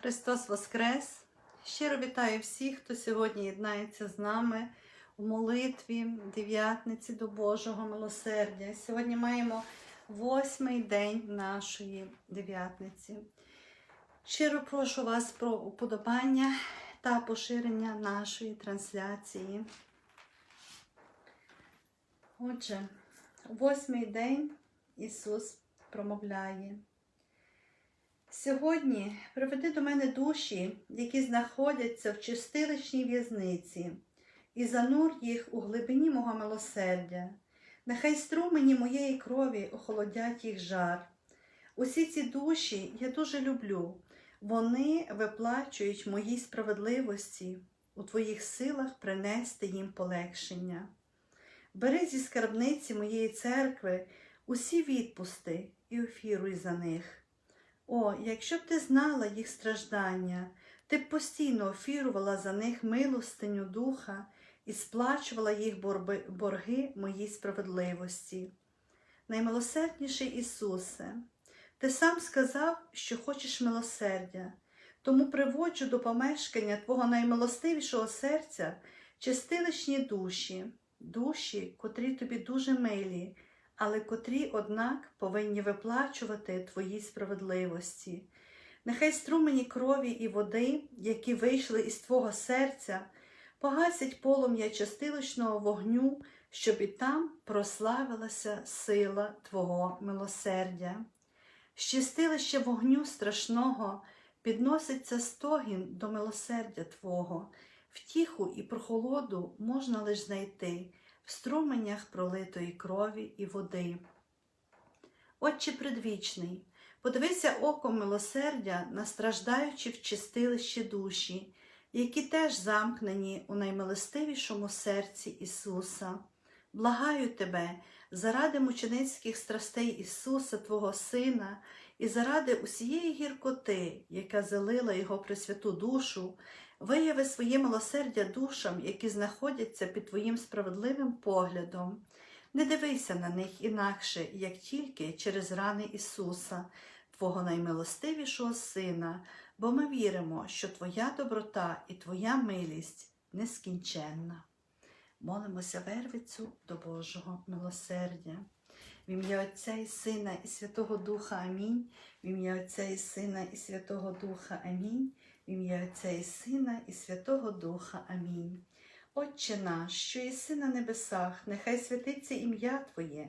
Христос Воскрес! Щиро вітаю всіх, хто сьогодні єднається з нами у молитві дев'ятниці до Божого милосердя. Сьогодні маємо восьмий день нашої дев'ятниці. Щиро прошу вас про уподобання та поширення нашої трансляції. Отже, восьмий день Ісус промовляє. Сьогодні приведи до мене душі, які знаходяться в чистилищній в'язниці, і занур їх у глибині мого милосердя. Нехай струмені моєї крові охолодять їх жар. Усі ці душі я дуже люблю. Вони виплачують моїй справедливості, у твоїх силах принести їм полегшення. Бери зі скарбниці моєї церкви усі відпусти і офіруй за них. О, якщо б ти знала їх страждання, ти б постійно офірувала за них милостиню духа і сплачувала їх борги моїй справедливості. Наймилосердніший Ісусе, ти сам сказав, що хочеш милосердя, тому приводжу до помешкання Твого наймилостивішого серця чистилищні душі, душі, котрі тобі дуже милі, але котрі, однак, повинні виплачувати твої справедливості. Нехай струмені крові і води, які вийшли із твого серця, погасять полум'я чистилищного вогню, щоб і там прославилася сила Твого милосердя. З вогню страшного підноситься стогін до милосердя Твого, втіху і прохолоду можна лиш знайти в струменях пролитої крові і води. Отче предвічний, подивися оком милосердя на страждаючі в чистилищі душі, які теж замкнені у наймилостивішому серці Ісуса. Благаю тебе, заради мученицьких страстей Ісуса, Твого Сина, і заради усієї гіркоти, яка залила Його пресвяту душу, вияви своє милосердя душам, які знаходяться під Твоїм справедливим поглядом. Не дивися на них інакше, як тільки через рани Ісуса, Твого наймилостивішого Сина, бо ми віримо, що Твоя доброта і Твоя милість нескінченна. Молимося Вервицю до Божого милосердя. В ім'я Отця і Сина і Святого Духа Амінь. В ім'я Отця і Сина і Святого Духа Амінь. В ім'я Отця і Сина і Святого Духа Амінь. Отче наш, що єси на небесах, нехай святиться ім'я Твоє,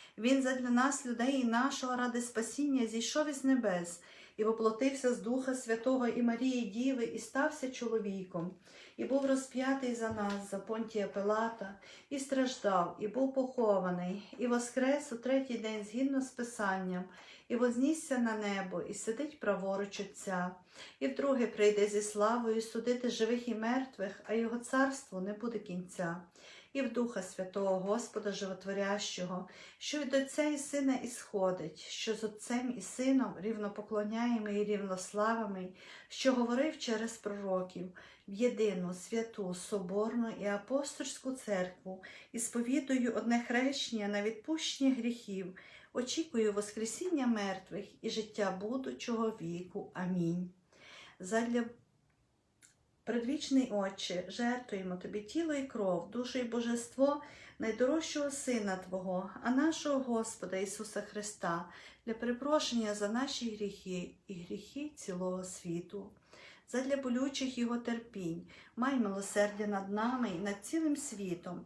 Він задля нас, людей і нашого ради спасіння, зійшов із небес і воплотився з Духа Святого і Марії Діви, і стався чоловіком, і був розп'ятий за нас, за понтія Пилата, і страждав, і був похований, і воскрес у третій день згідно з Писанням, і вознісся на небо, і сидить праворуч Отця, і вдруге прийде зі славою судити живих і мертвих, а його царству не буде кінця. І в Духа Святого Господа Животворящого, що від Отця і Сина ісходить, що з Отцем і Сином рівнопоклоняємий і рівнославимий, що говорив через пророків, в єдину святу, соборну і апостольську церкву, і сповідую одне хрещення на відпущення гріхів, очікую Воскресіння мертвих і життя будучого віку. Амінь. Задля Предвічний Отче, жертвуємо Тобі тіло і кров, душу і божество найдорожчого Сина Твого, а нашого Господа Ісуса Христа, для перепрошення за наші гріхи і гріхи цілого світу. задля болючих його терпінь, май милосердя над нами і над цілим світом,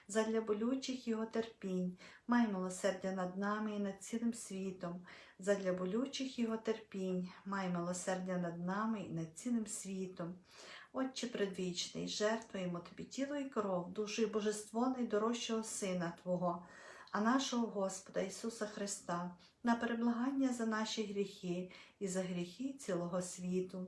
задля болючих Його терпінь, май милосердя над нами і над цілим світом, задля болючих Його терпінь, май милосердя над нами і над цілим світом. Отче предвічний, жертвуємо тобі тіло і кров, душу і божество найдорожчого Сина Твого, а нашого Господа Ісуса Христа, на переблагання за наші гріхи і за гріхи цілого світу,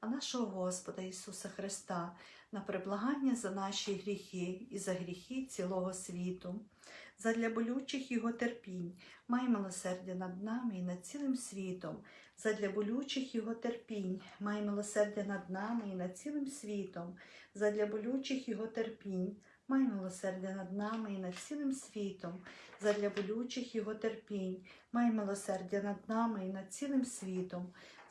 а нашого Господа Ісуса Христа, на приблагання за наші гріхи і за гріхи цілого світу, задля болючих Його терпінь, май милосердя над нами і над цілим світом, задля болючих Його терпінь, май милосердя над нами і над цілим світом, задля болючих Його терпінь. Май милосердя над нами і над цілим світом, задля болючих Його терпінь, май милосердя над нами і над цілим світом,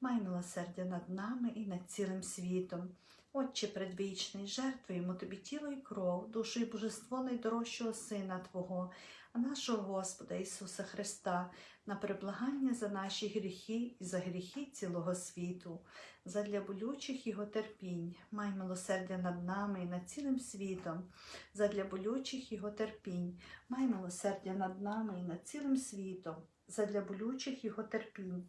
май милосердя над нами і над цілим світом. Отче предвічний, жертвуємо тобі тіло і кров, душу і божество найдорожчого Сина Твого, а нашого Господа Ісуса Христа, на переблагання за наші гріхи і за гріхи цілого світу, задля болючих Його терпінь, май милосердя над нами і над цілим світом, задля болючих Його терпінь, май милосердя над нами і над цілим світом, задля болючих Його терпінь,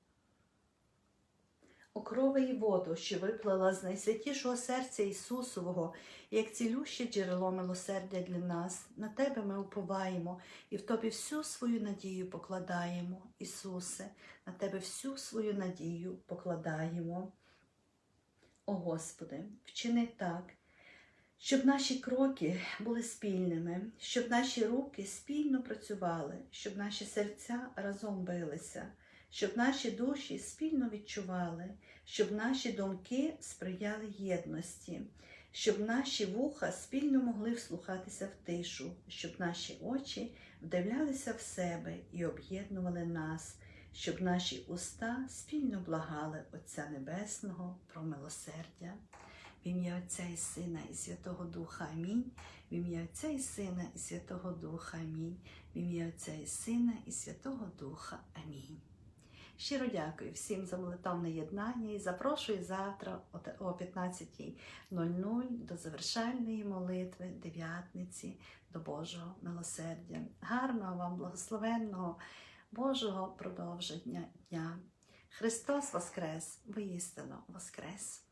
О крови і воду, що виплила з найсвятішого серця Ісусового, як цілюще джерело милосердя для нас, на Тебе ми уповаємо і в Тобі всю свою надію покладаємо, Ісусе, на Тебе всю свою надію покладаємо. О Господи, вчини так, щоб наші кроки були спільними, щоб наші руки спільно працювали, щоб наші серця разом билися, щоб наші душі спільно відчували, щоб наші думки сприяли єдності, щоб наші вуха спільно могли вслухатися в тишу, щоб наші очі вдивлялися в себе і об'єднували нас, щоб наші уста спільно благали Отця Небесного про милосердя. В ім'я Отця і Сина і Святого Духа Амінь. В ім'я Отця і Сина і Святого Духа Амінь. В ім'я Отця і Сина і Святого Духа Амінь. Щиро дякую всім за молитовне єднання і запрошую завтра о 15.00 до завершальної молитви дев'ятниці до Божого милосердя. Гарного вам благословенного Божого продовження дня. Христос Воскрес, воістину Воскрес!